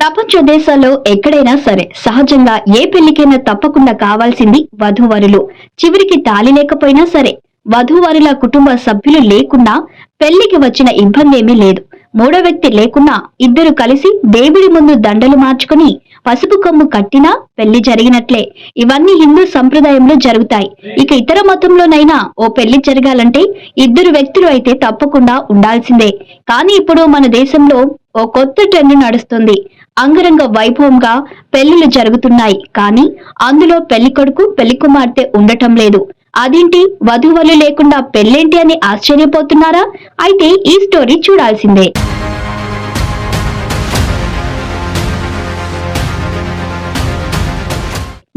ప్రపంచ దేశాల్లో ఎక్కడైనా సరే సహజంగా ఏ పెళ్ళికైనా తప్పకుండా కావాల్సింది వధూవరులు. చివరికి తాళి లేకపోయినా సరే వధూవరుల కుటుంబ సభ్యులు లేకున్నా పెళ్ళికి వచ్చిన ఇబ్బంది ఏమీ లేదు. మూడో వ్యక్తి లేకున్నా ఇద్దరు కలిసి దేవుడి ముందు దండలు మార్చుకుని పసుపు కొమ్ము కట్టినా పెళ్ళి జరిగినట్లే. ఇవన్నీ హిందూ సంప్రదాయంలో జరుగుతాయి. ఇక ఇతర మతంలోనైనా ఓ పెళ్ళి జరగాలంటే ఇద్దరు వ్యక్తులు అయితే తప్పకుండా ఉండాల్సిందే. కానీ ఇప్పుడు మన దేశంలో ఓ కొత్త ట్రెండ్ నడుస్తుంది. అంగరంగ వైభవంగా పెళ్ళిళ్ళు జరుగుతున్నాయి. కానీ అందులో పెళ్ళి కొడుకు పెళ్ళి కుమార్తె ఉండటం లేదు. అదేంటి? వధువులు లేకుండా పెళ్ళేంటి అని ఆశ్చర్యపోతున్నారా? అయితే ఈ స్టోరీ చూడాల్సిందే.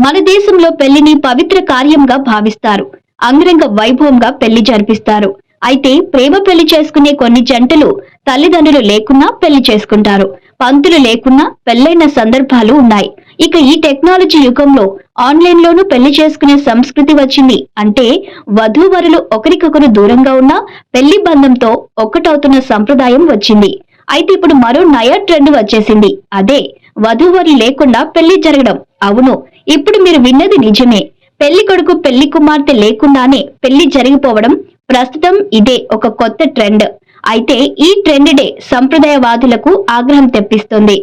మన దేశంలో పెళ్ళిని పవిత్ర కార్యంగా భావిస్తారు. అంగరంగ వైభవంగా పెళ్ళి జరిపిస్తారు. అయితే ప్రేమ పెళ్ళి చేసుకునే కొన్ని జంటలు తల్లిదండ్రులు లేకున్నా పెళ్ళి చేసుకుంటారు. పంతులు లేకున్నా పెళ్ళైన సందర్భాలు ఉన్నాయి. ఇక ఈ టెక్నాలజీ యుగంలో ఆన్లైన్ లోనూ పెళ్ళి చేసుకునే సంస్కృతి వచ్చింది. అంటే వధూవరులు ఒకరికొకరు దూరంగా ఉన్న పెళ్ళి బంధంతో ఒక్కటవుతున్న సంప్రదాయం వచ్చింది. అయితే ఇప్పుడు మరో నయా ట్రెండ్ వచ్చేసింది. అదే వధూవరులు లేకుండా పెళ్ళి జరగడం. అవును ఇప్పుడు మీరు విన్నది నిజమే. పెళ్ళి కొడుకు పెళ్ళి కుమార్తె లేకుండానే పెళ్ళి జరిగిపోవడం ప్రస్తుతం ఇదే ఒక కొత్త ట్రెండ్. అయితే ఈ ట్రెండ్ డే సంప్రదాయవాదులకు ఆగ్రహం తెప్పిస్తుంది.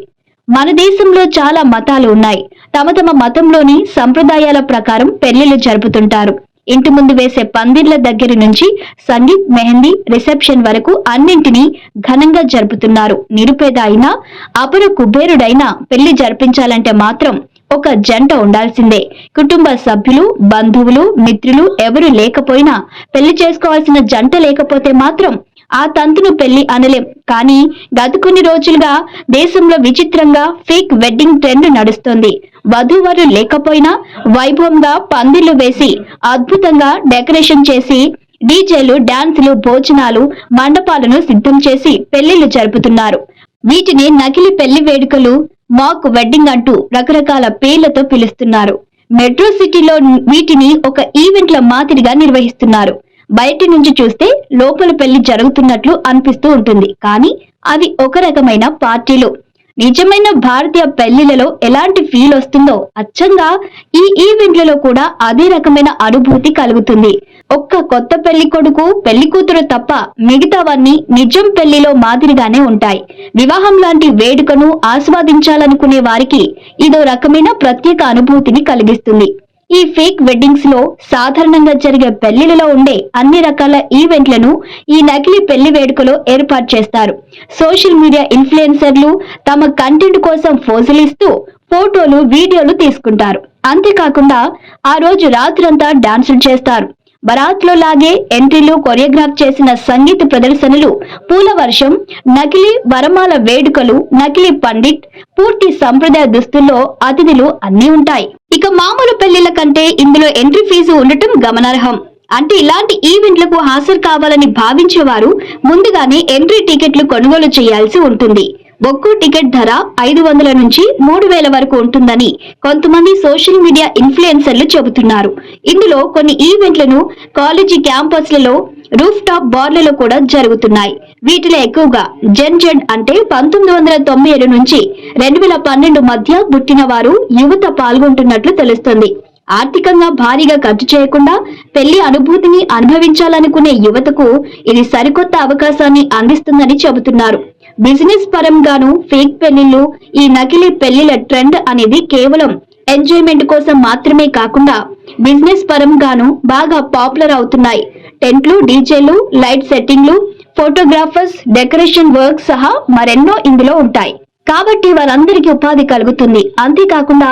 మన దేశంలో చాలా మతాలు ఉన్నాయి. తమ తమ మతంలోని సంప్రదాయాల ప్రకారం పెళ్ళిళ్ళు జరుపుతుంటారు. ఇంటి ముందు వేసే పందిర్ల దగ్గర నుంచి సంగీత్ మెహందీ రిసెప్షన్ వరకు అన్నింటినీ ఘనంగా జరుపుతున్నారు. నిరుపేద అయినా అపర కుబేరుడైనా పెళ్ళి జరిపించాలంటే మాత్రం ఒక జంట ఉండాల్సిందే. కుటుంబ సభ్యులు బంధువులు మిత్రులు ఎవరు లేకపోయినా పెళ్ళి చేసుకోవాల్సిన జంట లేకపోతే మాత్రం ఆ తంతును పెళ్ళి అనలేం. కానీ గత కొన్ని రోజులుగా దేశంలో విచిత్రంగా ఫేక్ వెడ్డింగ్ ట్రెండ్ నడుస్తుంది. వధూవరు లేకపోయినా వైభవంగా పందిళ్ళు వేసి అద్భుతంగా డెకరేషన్ చేసి డీజేలు డాన్సులు భోజనాలు మండపాలను సిద్ధం చేసి పెళ్ళిళ్ళు జరుపుతున్నారు. వీటిని నకిలీ పెళ్ళి వేడుకలు మాక్ వెడ్డింగ్ అంటూ రకరకాల పేర్లతో పిలుస్తున్నారు. మెట్రో సిటీలో వీటిని ఒక ఈవెంట్ల మాదిరిగా నిర్వహిస్తున్నారు. బయటి నుంచి చూస్తే లోపల పెళ్ళి జరుగుతున్నట్లు అనిపిస్తూ ఉంటుంది. కానీ అవి ఒక రకమైన పార్టీలు. నిజమైన భారతీయ పెళ్ళిలలో ఎలాంటి ఫీల్ వస్తుందో అచ్చంగా ఈ ఈవెంట్లలో కూడా అదే రకమైన అనుభూతి కలుగుతుంది. ఒక్క కొత్త పెళ్ళి కొడుకు పెళ్ళి కూతురు తప్ప మిగతావన్నీ నిజం పెళ్ళిలో మాదిరిగానే ఉంటాయి. వివాహం లాంటి వేడుకను ఆస్వాదించాలనుకునే వారికి ఇదో రకమైన ప్రత్యేక అనుభూతిని కలిగిస్తుంది. ఈ ఫేక్ వెడ్డింగ్స్లో సాధారణంగా జరిగే పెళ్ళిలలో ఉండే అన్ని రకాల ఈవెంట్లను ఈ నకిలీ పెళ్ళి వేడుకలో ఏర్పాటు చేస్తారు. సోషల్ మీడియా ఇన్ఫ్లుయెన్సర్లు తమ కంటెంట్ కోసం ఫోజులు ఇస్తూ ఫోటోలు వీడియోలు తీసుకుంటారు. అంతేకాకుండా ఆ రోజు రాత్రంతా డాన్సులు చేస్తారు. బరాత్లో లాగే ఎంట్రీలు కొరియోగ్రాఫ్ చేసిన సంగీత ప్రదర్శనలు పూల వర్షం నకిలీ వరమాల వేడుకలు నకిలీ పండిట్ పూర్తి సంప్రదాయ దుస్తుల్లో అతిథులు అన్నీ ఉంటాయి. ఇక మామూలు పెళ్ళిళ్ళ కంటే ఇందులో ఎంట్రీ ఫీజు ఉండటం గమనార్హం. అంటే ఇలాంటి ఈవెంట్లకు హాజరు కావాలని భావించేవారు ముందుగానే ఎంట్రీ టికెట్లు కొనుగోలు చేయాల్సి ఉంటుంది. ఒక్కో టికెట్ ధర ఐదు వందల నుంచి మూడు వేల వరకు ఉంటుందని కొంతమంది సోషల్ మీడియా ఇన్ఫ్లుయెన్సర్లు చెబుతున్నారు. ఇందులో కొన్ని ఈవెంట్లను కాలేజీ క్యాంపస్లలో రూఫ్ టాప్ బార్లలో కూడా జరుగుతున్నాయి. వీటిలో ఎక్కువగా జెన్ జెడ్ అంటే పంతొమ్మిది వందల తొంభై ఏడు నుంచి రెండు వేల పన్నెండు మధ్య పుట్టిన వారు యువత పాల్గొంటున్నట్లు తెలుస్తుంది. ఆర్థికంగా భారీగా ఖర్చు చేయకుండా పెళ్ళి అనుభూతిని అనుభవించాలనుకునే యువతకు ఇది సరికొత్త అవకాశాన్ని అందిస్తుందని చెబుతున్నారు. బిజినెస్ పరంగాను ఫేక్ పెళ్ళిళ్ళు ఈ నకిలీ పెళ్ళిల ట్రెండ్ అనేది కేవలం ఎంజాయ్మెంట్ కోసం మాత్రమే కాకుండా బిజినెస్ పరంగాను బాగా పాపులర్ అవుతున్నాయి. టెంట్లు డీజేలు లైట్ సెట్టింగ్లు ఫోటోగ్రాఫర్స్ డెకరేషన్ వర్క్ సహా మరెన్నో ఇందులో ఉంటాయి. కాబట్టి వారందరికీ ఉపాధి కలుగుతుంది. అంతేకాకుండా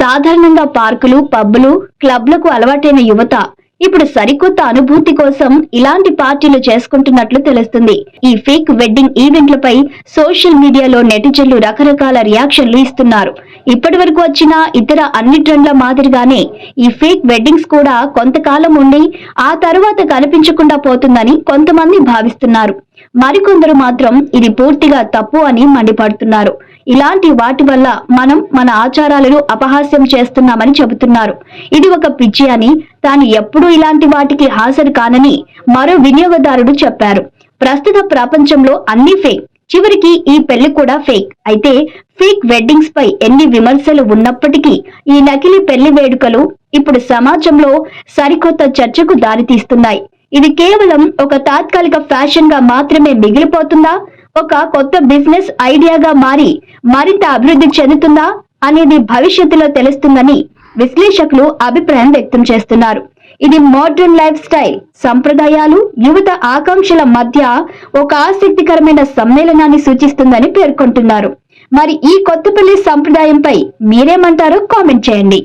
సాధారణంగా పార్కులు పబ్బులు క్లబ్లకు అలవాటైన యువత ఇప్పుడు సరికొత్త అనుభూతి కోసం ఇలాంటి పార్టీలు చేసుకుంటున్నట్లు తెలుస్తుంది. ఈ ఫేక్ వెడ్డింగ్ ఈవెంట్లపై సోషల్ మీడియాలో నెటిజన్లు రకరకాల రియాక్షన్లు ఇస్తున్నారు. ఇప్పటి వరకు వచ్చిన ఇతర అన్ని ట్రెండ్ల మాదిరిగానే ఈ ఫేక్ వెడ్డింగ్స్ కూడా కొంతకాలం ఉండి ఆ తర్వాత కనిపించకుండా పోతుందని కొంతమంది భావిస్తున్నారు. మరికొందరు మాత్రం ఇది పూర్తిగా తప్పు అని మండిపడుతున్నారు. ఇలాంటి వాటి వల్ల మనం మన ఆచారాలను అపహాస్యం చేస్తున్నామని చెబుతున్నారు. ఇది ఒక పిచ్చి అని తాను ఎప్పుడూ ఇలాంటి వాటికి హాజరు కానని మరో వినియోగదారుడు చెప్పారు. ప్రస్తుత ప్రపంచంలో అన్ని ఫేక్. చివరికి ఈ పెళ్ళి కూడా ఫేక్. అయితే ఫేక్ వెడ్డింగ్స్ పై ఎన్ని విమర్శలు ఉన్నప్పటికీ ఈ నకిలీ పెళ్ళి వేడుకలు ఇప్పుడు సమాజంలో సరికొత్త చర్చకు దారితీస్తున్నాయి. ఇది కేవలం ఒక తాత్కాలిక ఫ్యాషన్గా మాత్రమే మిగిలిపోతుందా? ఒక కొత్త బిజినెస్ ఐడియాగా మారి మరింత అభివృద్ధి చెందుతుందా అనేది భవిష్యత్తులో తెలుస్తుందని విశ్లేషకులు అభిప్రాయం వ్యక్తం చేస్తున్నారు. ఇది మోడర్న్ లైఫ్ స్టైల్ సంప్రదాయాలు యువత ఆకాంక్షల మధ్య ఒక ఆసక్తికరమైన సమ్మేళనాన్ని సూచిస్తుందని పేర్కొంటున్నారు. మరి ఈ కొత్తపల్లి సంప్రదాయంపై మీరేమంటారో కామెంట్ చేయండి.